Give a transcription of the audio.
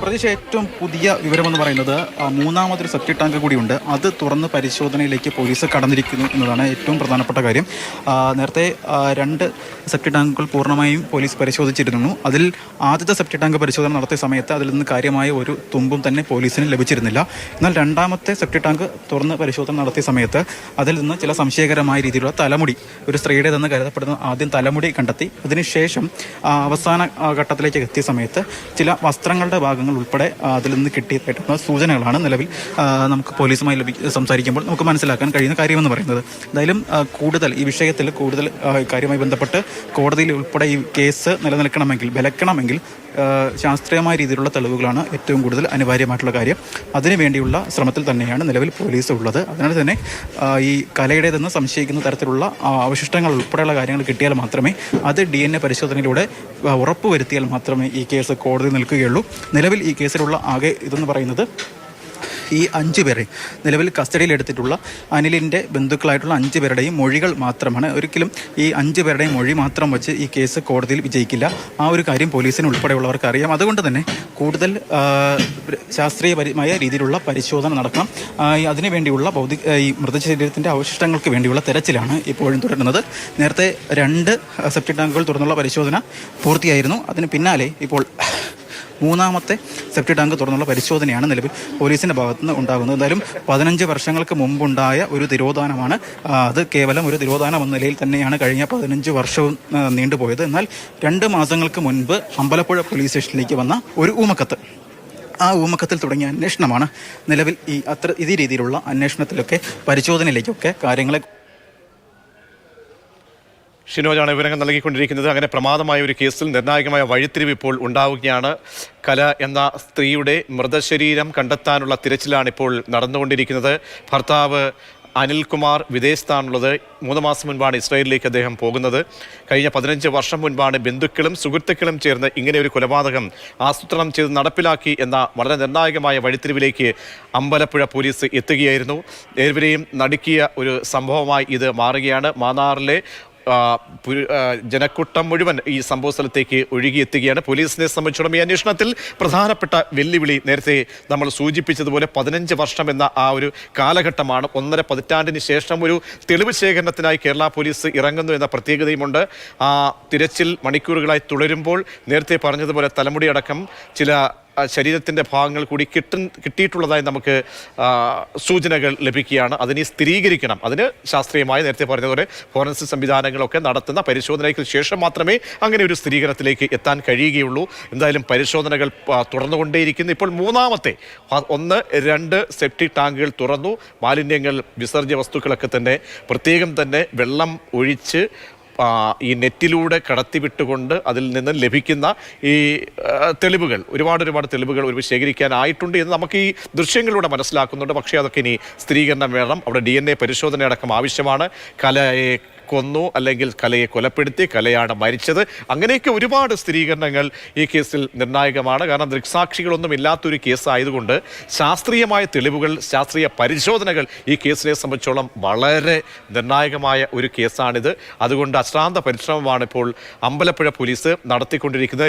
പ്രതീക്ഷ ഏറ്റവും പുതിയ വിവരമെന്ന് പറയുന്നത് മൂന്നാമതൊരു സെപ്റ്റി ടാങ്ക് കൂടിയുണ്ട്. അത് തുറന്ന് പരിശോധനയിലേക്ക് പോലീസ് കടന്നിരിക്കുന്നു എന്നതാണ് ഏറ്റവും പ്രധാനപ്പെട്ട കാര്യം. നേരത്തെ രണ്ട് സെപ്റ്റി ടാങ്കുകൾ പൂർണമായും പോലീസ് പരിശോധിച്ചിരുന്നു. അതിൽ ആദ്യത്തെ സെപ്റ്റി ടാങ്ക് പരിശോധന നടത്തിയ സമയത്ത് അതിൽ നിന്ന് കാര്യമായ ഒരു തുമ്പും തന്നെ പോലീസിന് ലഭിച്ചിരുന്നില്ല. എന്നാൽ രണ്ടാമത്തെ സെപ്റ്റി ടാങ്ക് തുറന്ന് പരിശോധന നടത്തിയ സമയത്ത് അതിൽ നിന്ന് ചില സംശയകരമായ രീതിയിലുള്ള തലമുടി ഒരു സ്ത്രീയുടേതെന്ന് കരുതപ്പെടുന്ന ആദ്യം തലമുടി കണ്ടെത്തി. അതിനുശേഷം അവസാന ഘട്ടത്തിലേക്ക് എത്തിയ സമയത്ത് ചില വസ്ത്രങ്ങളുടെ ഭാഗങ്ങൾ ഉൾപ്പെടെ അതിൽ നിന്ന് കിട്ടിയതായിട്ടുള്ള സൂചനകളാണ് നിലവിൽ നമുക്ക് പോലീസുമായി ലഭി സംസാരിക്കുമ്പോൾ നമുക്ക് മനസ്സിലാക്കാൻ കഴിയുന്ന കാര്യമെന്ന് പറയുന്നത്. എന്തായാലും കൂടുതൽ ഈ വിഷയത്തിൽ കൂടുതൽ കാര്യമായി ബന്ധപ്പെട്ട് കോടതിയിൽ ഉൾപ്പെടെ ഈ കേസ് നിലനിൽക്കണമെങ്കിൽ വിലക്കണമെങ്കിൽ ശാസ്ത്രീയമായ രീതിയിലുള്ള തെളിവുകളാണ് ഏറ്റവും കൂടുതൽ അനിവാര്യമായിട്ടുള്ള കാര്യം. അതിനുവേണ്ടിയുള്ള ശ്രമത്തിൽ തന്നെയാണ് നിലവിൽ പോലീസ് ഉള്ളത്. അതിനാൽ തന്നെ ഈ കലയുടേതെന്ന് സംശയിക്കുന്ന തരത്തിലുള്ള അവശിഷ്ടങ്ങൾ ഉൾപ്പെടെയുള്ള കാര്യങ്ങൾ കിട്ടിയാൽ മാത്രമേ അത് ഡി പരിശോധനയിലൂടെ ഉറപ്പുവരുത്തിയാൽ മാത്രമേ ഈ കേസ് കോടതി നിൽക്കുകയുള്ളൂ. നിലവിൽ ഈ കേസിലുള്ള ആകെ ഇതെന്ന് പറയുന്നത് ഈ അഞ്ച് പേരെ നിലവിൽ കസ്റ്റഡിയിലെടുത്തിട്ടുള്ള അനിലിന്റെ ബന്ധുക്കളായിട്ടുള്ള അഞ്ച് പേരുടെയും മൊഴികൾ മാത്രമാണ്. ഒരിക്കലും ഈ അഞ്ച് പേരുടെയും മൊഴി മാത്രം വെച്ച് ഈ കേസ് കോടതിയിൽ വിജയിക്കില്ല. ആ ഒരു കാര്യം പോലീസിന് ഉൾപ്പെടെയുള്ളവർക്ക് അറിയാം. അതുകൊണ്ട് തന്നെ കൂടുതൽ ശാസ്ത്രീയപരമായ രീതിയിലുള്ള പരിശോധന നടക്കണം. അതിനു വേണ്ടിയുള്ള ഭൗതിക ഈ മൃതശരീരത്തിന്റെ അവശിഷ്ടങ്ങൾക്ക് വേണ്ടിയുള്ള തെരച്ചിലാണ് ഇപ്പോഴും തുടരുന്നത്. നേരത്തെ രണ്ട് സെപ്റ്റിക് ടാങ്കുകൾ തുടർന്നുള്ള പരിശോധന പൂർത്തിയായിരുന്നു. അതിന് പിന്നാലെ ഇപ്പോൾ മൂന്നാമത്തെ സെപ്റ്റി ടാങ്ക് തുറന്നുള്ള പരിശോധനയാണ് നിലവിൽ പോലീസിന്റെ ഭാഗത്തു നിന്ന് ഉണ്ടാകുന്നത്. എന്തായാലും പതിനഞ്ച് വർഷങ്ങൾക്ക് മുമ്പുണ്ടായ ഒരു തിരോധാനമാണ് അത് കേവലം ഒരു തിരോധാനം എന്ന നിലയിൽ തന്നെയാണ് കഴിഞ്ഞ പതിനഞ്ച് വർഷവും നീണ്ടുപോയത്. എന്നാൽ രണ്ട് മാസങ്ങൾക്ക് മുൻപ് അമ്പലപ്പുഴ പോലീസ് സ്റ്റേഷനിലേക്ക് വന്ന ഒരു ഊമക്കത്ത് ആ ഊമക്കത്തിൽ തുടങ്ങിയ അന്വേഷണമാണ് നിലവിൽ ഈ അത്ര ഇതേ രീതിയിലുള്ള അന്വേഷണത്തിലൊക്കെ പരിശോധനയിലേക്കൊക്കെ കാര്യങ്ങളെ ഷിനോജാണ് വിവരങ്ങൾ നൽകിക്കൊണ്ടിരിക്കുന്നത്. അങ്ങനെ പ്രമാദമായ ഒരു കേസിൽ നിർണായകമായ വഴിത്തിരിവ് ഇപ്പോൾ ഉണ്ടാവുകയാണ്. കല എന്ന സ്ത്രീയുടെ മൃതശരീരം കണ്ടെത്താനുള്ള തിരച്ചിലാണ് ഇപ്പോൾ നടന്നുകൊണ്ടിരിക്കുന്നത്. ഭർത്താവ് അനിൽകുമാർ വിദേശത്താണുള്ളത്. മൂന്ന് മാസം മുൻപാണ് ഇസ്രായേലിലേക്ക് അദ്ദേഹം പോകുന്നത്. കഴിഞ്ഞ പതിനഞ്ച് വർഷം മുൻപാണ് ബന്ധുക്കളും സുഹൃത്തുക്കളും ചേർന്ന് ഇങ്ങനെ ഒരു കൊലപാതകം ആസൂത്രണം ചെയ്ത് നടപ്പിലാക്കി എന്ന വളരെ നിർണായകമായ വഴിത്തിരിവിലേക്ക് അമ്പലപ്പുഴ പോലീസ് എത്തുകയായിരുന്നു. ഏവരെയും നടുക്കിയ ഒരു സംഭവമായി ഇത് മാറുകയാണ്. മാന്നാറിലെ ജനക്കൂട്ടം മുഴുവൻ ഈ സംഭവ സ്ഥലത്തേക്ക് ഒഴുകിയെത്തുകയാണ്. പോലീസിനെ സംബന്ധിച്ചിടത്തോളം ഈ അന്വേഷണത്തിൽ പ്രധാനപ്പെട്ട വെല്ലുവിളി നേരത്തെ നമ്മൾ സൂചിപ്പിച്ചതുപോലെ പതിനഞ്ച് വർഷം എന്ന ആ ഒരു കാലഘട്ടമാണ്. ഒന്നര പതിറ്റാണ്ടിന് ശേഷം ഒരു തെളിവ് ശേഖരണത്തിനായി കേരള പോലീസ് ഇറങ്ങുന്നു എന്ന പ്രത്യേകതയുമുണ്ട്. ആ തിരച്ചിൽ മണിക്കൂറുകളായി തുടരുമ്പോൾ നേരത്തെ പറഞ്ഞതുപോലെ തലമുടി അടക്കം ചില ശരീരത്തിന്റെ ഭാഗങ്ങൾ കൂടി കിട്ടും കിട്ടിയിട്ടുള്ളതായി നമുക്ക് സൂചനകൾ ലഭിക്കുകയാണ്. അതിനെ സ്ഥിരീകരിക്കണം. അതിന് ശാസ്ത്രീയമായി നേരത്തെ പറഞ്ഞതുപോലെ ഫോറൻസിക് സംവിധാനങ്ങളൊക്കെ നടത്തുന്ന പരിശോധനയ്ക്ക് ശേഷം മാത്രമേ അങ്ങനെ ഒരു സ്ഥിരീകരണത്തിലേക്ക് എത്താൻ കഴിയുകയുള്ളൂ. എന്തായാലും പരിശോധനകൾ തുറന്നുകൊണ്ടേയിരിക്കുന്നു ഇപ്പോൾ മൂന്നാമത്തെ ഒന്ന് രണ്ട് സെപ്റ്റിക് ടാങ്കുകൾ തുറന്നു. മാലിന്യങ്ങൾ വിസർജ്യ വസ്തുക്കളൊക്കെ തന്നെ പ്രത്യേകം തന്നെ വെള്ളം ഒഴിച്ച് ഈ നെറ്റിലൂടെ കടത്തിവിട്ടുകൊണ്ട് അതിൽ നിന്ന് ലഭിക്കുന്ന ഈ തെളിവുകൾ ഒരുപാട് ഒരുപാട് തെളിവുകൾ ഒരു ശേഖരിക്കാനായിട്ടുണ്ട് എന്ന് നമുക്ക് ഈ ദൃശ്യങ്ങളിലൂടെ മനസ്സിലാക്കുന്നുണ്ട്. പക്ഷേ അതൊക്കെ ഇനി സ്ഥിരീകരണം വേണം. അവിടെ ഡി എൻ എ പരിശോധന അടക്കം ആവശ്യമാണ് കലയെ കൊന്നു അല്ലെങ്കിൽ കലയെ കൊലപ്പെടുത്തി കലയാണ് മരിച്ചത്. അങ്ങനെയൊക്കെ ഒരുപാട് സ്ഥിരീകരണങ്ങൾ ഈ കേസിൽ നിർണായകമാണ്. കാരണം ദൃക്സാക്ഷികളൊന്നും ഇല്ലാത്തൊരു കേസായതുകൊണ്ട് ശാസ്ത്രീയമായ തെളിവുകൾ ശാസ്ത്രീയ പരിശോധനകൾ ഈ കേസിനെ സംബന്ധിച്ചോളം വളരെ നിർണായകമായ ഒരു കേസാണിത്. അതുകൊണ്ട് അശ്രാന്ത പരിശ്രമമാണ് ഇപ്പോൾ അമ്പലപ്പുഴ പോലീസ് നടത്തിക്കൊണ്ടിരിക്കുന്നത്.